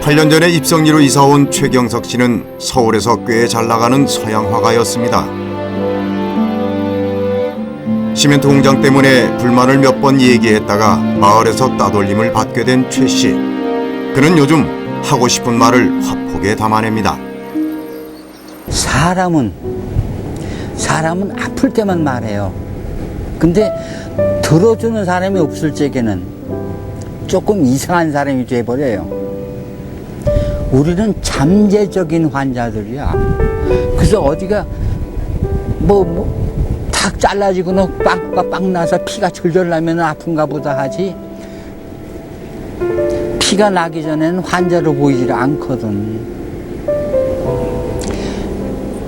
8년 전에 입성리로 이사온 최경석 씨는 서울에서 꽤 잘 나가는 서양 화가였습니다. 시멘트 공장 때문에 불만을 몇 번 얘기했다가 마을에서 따돌림을 받게 된 최 씨. 그는 요즘 하고 싶은 말을 화폭에 담아냅니다. 사람은 사람은 아플 때만 말해요. 근데 들어주는 사람이 없을 적에는 조금 이상한 사람이 돼버려요. 우리는 잠재적인 환자들이야. 그래서 어디가 뭐, 뭐, 탁 잘라지거나 빵, 빵 나서 피가 절절 나면 아픈가 보다 하지. 피가 나기 전에는 환자로 보이질 않거든.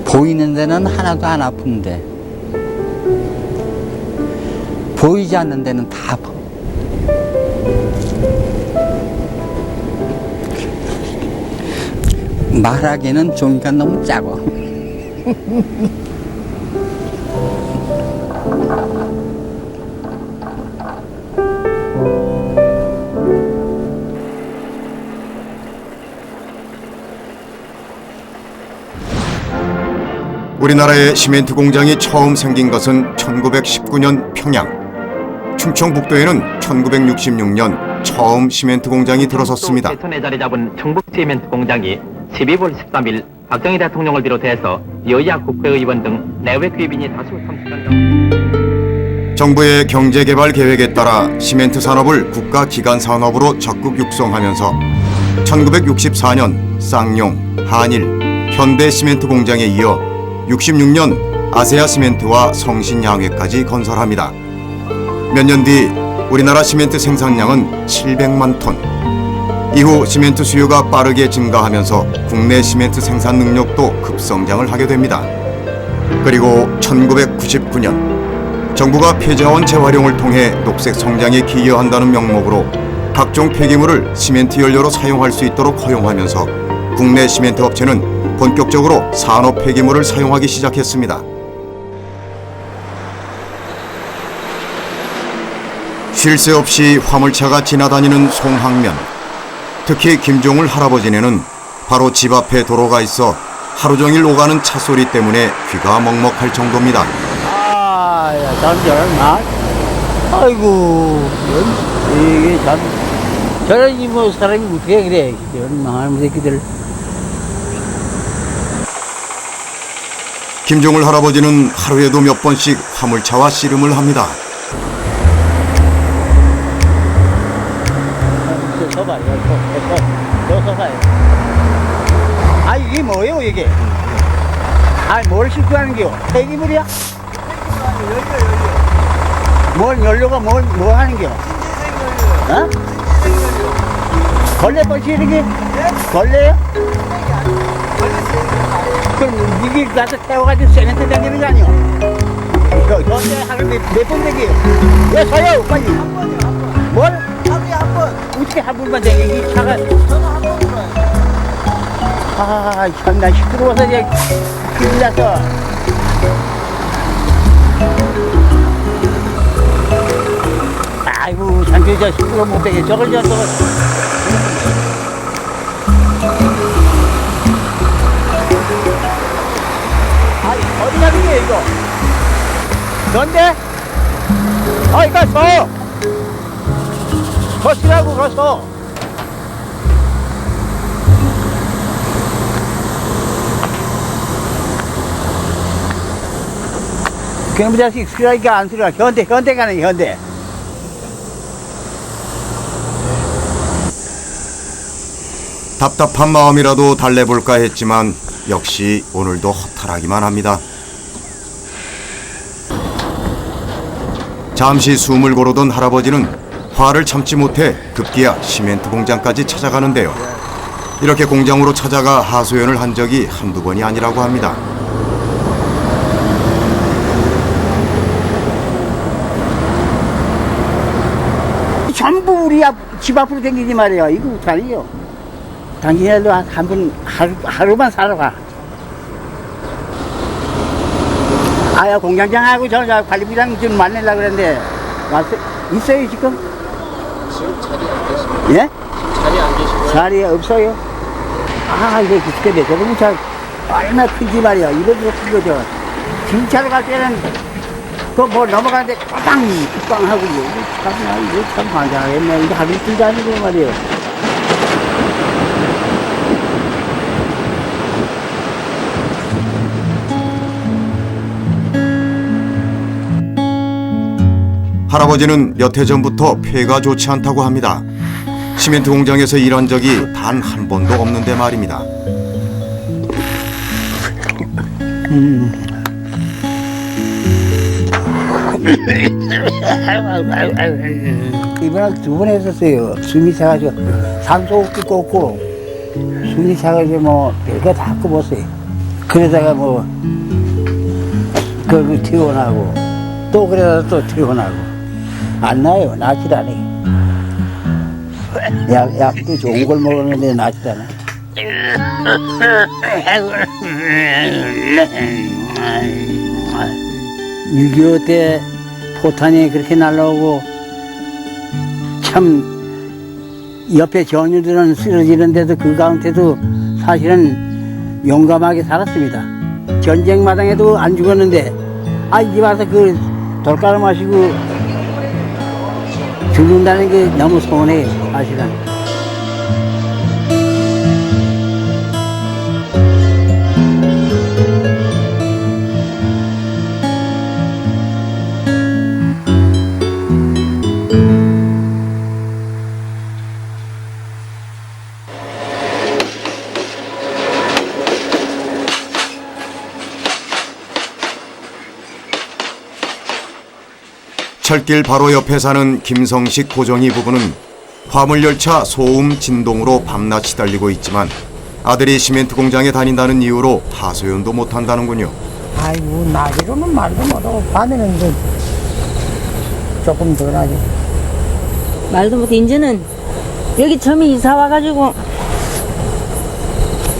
보이는 데는 하나도 안 아픈데 보이지 않는 데는 다 아파. 말하기는 종이가 너무 작아. 우리나라의 시멘트 공장이 처음 생긴 것은 1919년 평양. 충청북도에는 1966년 처음 시멘트 공장이 들어섰습니다. 개천에 자리 잡은 충북 시멘트 공장이 12월 13일 박정희 대통령을 비롯해서 여야 국회의원 등 내외 귀빈이 다수 참석한 가운데 정부의 경제개발 계획에 따라 시멘트 산업을 국가 기간 산업으로 적극 육성하면서 1964년 쌍용, 한일, 현대 시멘트 공장에 이어 66년 아세아 시멘트와 성신양회까지 건설합니다. 몇 년 뒤 우리나라 시멘트 생산량은 700만 톤. 이후 시멘트 수요가 빠르게 증가하면서 국내 시멘트 생산 능력도 급성장을 하게 됩니다. 그리고 1999년 정부가 폐자원 재활용을 통해 녹색 성장에 기여한다는 명목으로 각종 폐기물을 시멘트 연료로 사용할 수 있도록 허용하면서 국내 시멘트 업체는 본격적으로 산업 폐기물을 사용하기 시작했습니다. 쉴 새 없이 화물차가 지나다니는 송항면. 특히 김종을 할아버지네는 바로 집 앞에 도로가 있어 하루 종일 오가는 차 소리 때문에 귀가 먹먹할 정도입니다. 아, 야, 참 저런 말. 아이고, 이게 참. 저런 이뭐 사람이 어떻게 그래. 저런 망할 새끼들. 김종을 할아버지는 하루에도 몇 번씩 화물차와 씨름을 합니다. 서봐, 저 서, 저 서, 저 서봐요. 아, 이게 뭐예요, 이게? 아, 뭘 싣고 가는 게요? 폐기물이야? 뭘 연료가 뭘, 뭐 하는 게요? 어? 걸레 뻗치는 게? 벌레요? 그럼 이게 가서 태워가지고 세멘트 다니는 거 아니요? 저, 저한테 하루 몇, 몇번 되게요? 왜 서요, 빨리? 뭘? 어떻게 한 번만 되게, 이 차가. 아, 참, 나 시끄러워서 이제 큰일 났어. 아이고, 참, 저, 저 시끄러워 못 되게. 저걸, 저, 저걸. 아이, 어디 가는 거야, 이거? 넌데? 아, 이거 서! 서시라고, 거서! 그놈의 자식 쓰라니까 안 쓰라. 현대, 현대 가는 현대. 답답한 마음이라도 달래볼까 했지만 역시 오늘도 허탈하기만 합니다. 잠시 숨을 고르던 할아버지는 화를 참지 못해 급기야 시멘트 공장까지 찾아가는데요. 이렇게 공장으로 찾아가 하소연을 한 적이 한두 번이 아니라고 합니다. 전부 우리 앞, 집 앞으로 댕기지 말이야. 이거 어떡하니요? 당신네도 한 번, 하루, 하루만 살아가. 아야, 공장장하고 저, 저 관리부장 좀 만나려고 그랬는데, 왔어, 있어요, 지금? 지금 자리 안 계시고 예? 자리 안 계시고요. 자리에 없어요. 아, 이거 죽겠네. 저거 차 얼마나 큰지 말이야. 이거도 큰 거죠. 진차로 갈 때는 그뭐 넘어가는데 빵! 빵 하고 이거 참, 아, 이거 참 환장하겠네. 이거 하루 이틀 다니고 말이에요. 할아버지는 몇 해 전부터 폐가 좋지 않다고 합니다. 시멘트 공장에서 일한 적이 단 한 번도 없는데 말입니다. 이번에 두 번 했었어요. 숨이 차가지고 산소 호흡기 꽂고 숨이 차가지고 뭐 별거 다 꼽았어요. 그러다가 뭐 그거 튀어나고 또 그러다가 또 튀어나고 안 나요. 않아요. 약, 약도 좋은 걸 먹었는데 낫질 않아. 6.25때 포탄이 그렇게 날라오고 참 옆에 전유들은 쓰러지는데도 그 가운데도 사실은 용감하게 살았습니다. 전쟁 마당에도 안 죽었는데 아 이제 와서 그 돌가루 마시고 죽는다는 게 너무 서운해요 사실은. 철길 바로 옆에 사는 김성식 고정희 부부는 화물열차 소음 진동으로 밤낮 시달리고 있지만 아들이 시멘트 공장에 다닌다는 이유로 하소연도 못한다는군요. 아이고 낮으로는 말도 못하고 밤에는 이제 조금 덜 하지 말도 못해. 이제는 여기 처음에 이사 와가지고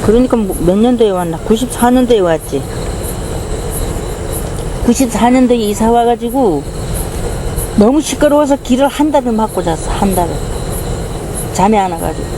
그러니까 뭐몇 년도에 왔나? 94년도에 왔지. 94년도에 이사 와가지고 너무 시끄러워서 길을 한 달을 막고 잤어 한 달을. 잠이 안 와가지고.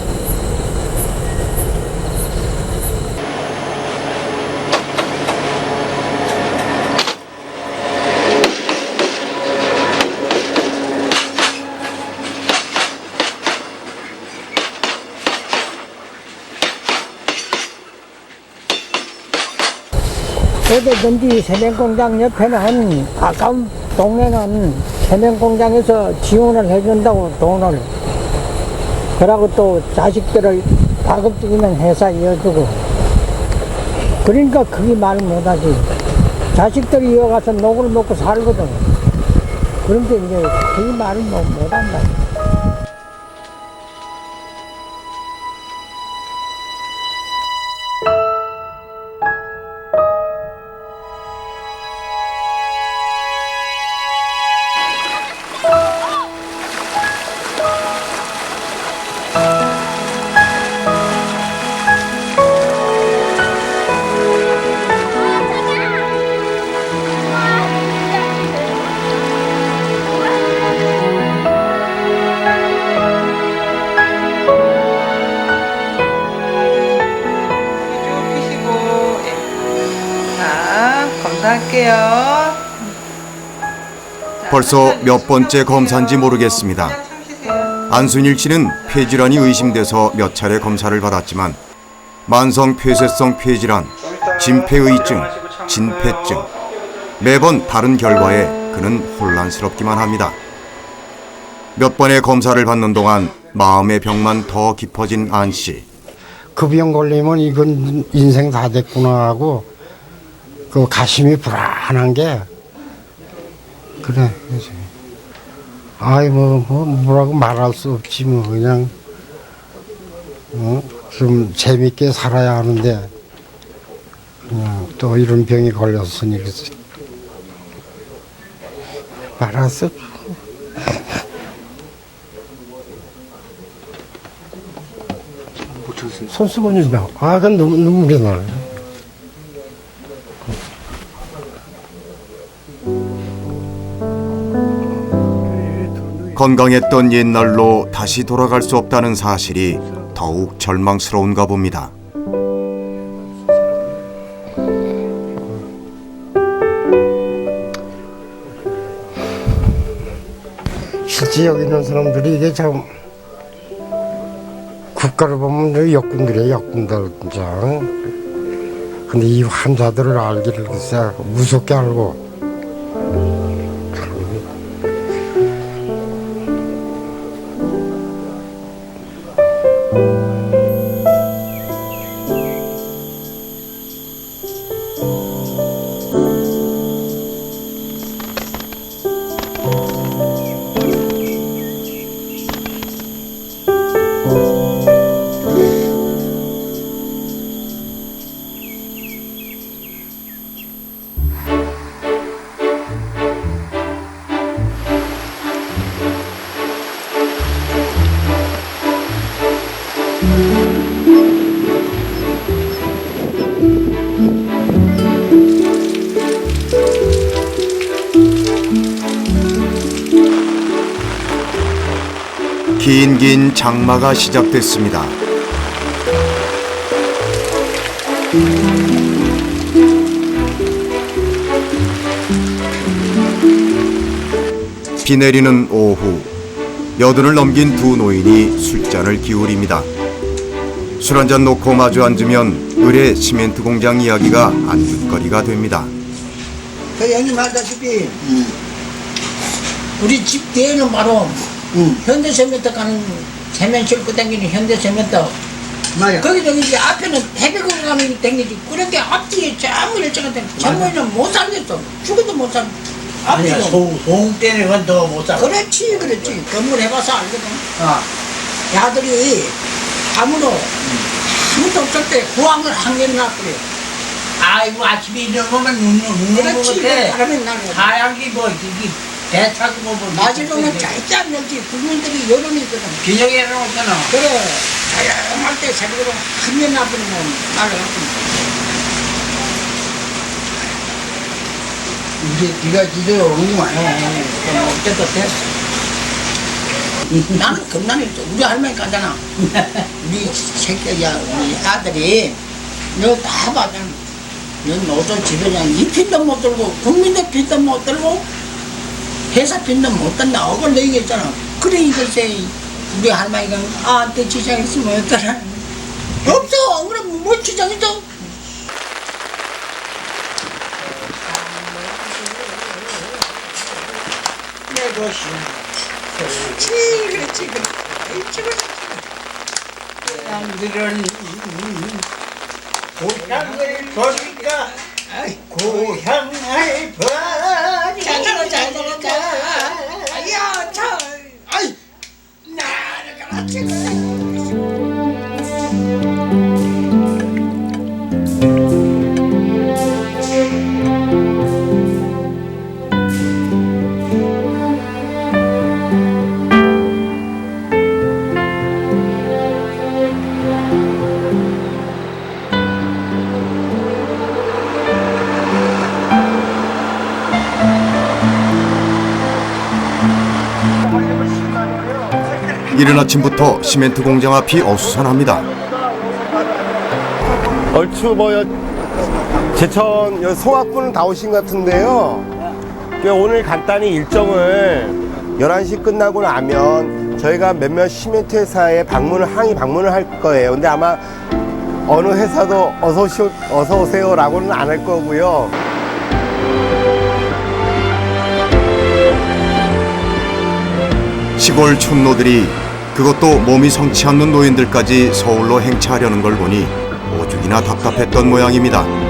어디든지 세면공장 옆에는 가까운 동네는 세면공장에서 지원을 해준다고 돈을. 그러고 또 자식들을 가급적이면 회사 이어주고. 그러니까 그게 말 못하지. 자식들이 이어가서 녹을 먹고 살거든. 그런데 이제 그게 말을 못, 못한다 벌써 몇 번째. 검사인지 모르겠습니다. 안순일 씨는 폐질환이 의심돼서 몇 차례 검사를 받았지만 만성 폐쇄성 폐질환, 진폐의증, 진폐증 매번 다른 결과에 그는 혼란스럽기만 합니다. 몇 번의 검사를 받는 동안 마음의 병만 더 깊어진 안 씨. 그병 걸리면 이건 인생 다 됐구나 하고 그 가심이 불안한 게 그래 그래서 아이 뭐, 뭐 뭐라고 말할 수 없지 뭐 그냥 어? 좀 재밌게 살아야 하는데 그냥 또 이런 병이 걸렸으니 그래서 말할 수 없. 손수건이 나. 아, 그건 눈, 눈물이 나네. 건강했던 옛날로 다시 돌아갈 수 없다는 사실이 더욱 절망스러운가 봅니다. 실제 여기 있는 사람들이 이게 참 국가를 보면 역군들이에요 역군들 진짜 근데 이 환자들을 알기를 글쎄 무섭게 알고 긴긴 장마가 시작됐습니다. 비 내리는 오후 여든을 넘긴 두 노인이 술잔을 기울입니다. 술 한 잔 놓고 마주 앉으면 을의 시멘트 공장 이야기가 안주거리가 됩니다. 그 형님 말다시피 우리 집 뒤에는 바로 현대 세면터 가는 세면 싣고 다니는 현대 세면터. 맞아. 거기 저기 이제 앞에는 해배공 가는 댕기지. 그렇게 앞뒤에 전부 일정한데 전부에는 못 살겠어. 죽어도 못 살. 아니야, 앞뒤로 소, 소음 때문에 그건 더못 살아. 그렇지 그렇지. 건물 해봐서 알거든. 아, 야들이 아무도 아무도 없을 때 구황을 한개 놨거든. 아이고, 아침에 일어나면 눈, 눈, 눈, 그렇지 눈, 바람이 나고 하얀 게 뭐, 이게, 대차고 뭐, 뭐. 낮에는 짧지 않는지 국민들이 여론이 있거든 균형이 해놓잖아. 그래. 자영할 때 새벽으로 한면 나쁘면 날아갔습니다 이제 비가 지대로 오는구만. 어쨌든 됐어. 나는 겁나니 우리 할머니 가잖아. 우리 새끼야 우리 아들이 너 다 봐잖아 너 노조 집에 그냥 이 핀도 못 들고 국민들 핀도 못 들고 회사 핀도 못 든다 억을 내겠잖아. 그래 이것에 우리 할머니가 아한테 지장했으면 어떠라 없어. 그럼 뭐 지장했어 내 것이. 그렇지 그렇지 그렇지 그렇지 사람들은 고향을 버리까 고향을 버리까 나 이른 아침부터 시멘트 공장 앞이 어수선합니다. 얼추 뭐 여- 제천 여 송악군은 다 오신 것 같은데요. 그 오늘 간단히 일정을 11시 끝나고 나면 저희가 몇몇 시멘트 회사에 방문을 항의 방문을 할 거예요. 근데 아마 어느 회사도 어서 오시오, 어서 오세요라고는 안 할 거고요. 시골 촌노들이 그것도 몸이 성치 않는 노인들까지 서울로 행차하려는 걸 보니 오죽이나 답답했던 모양입니다.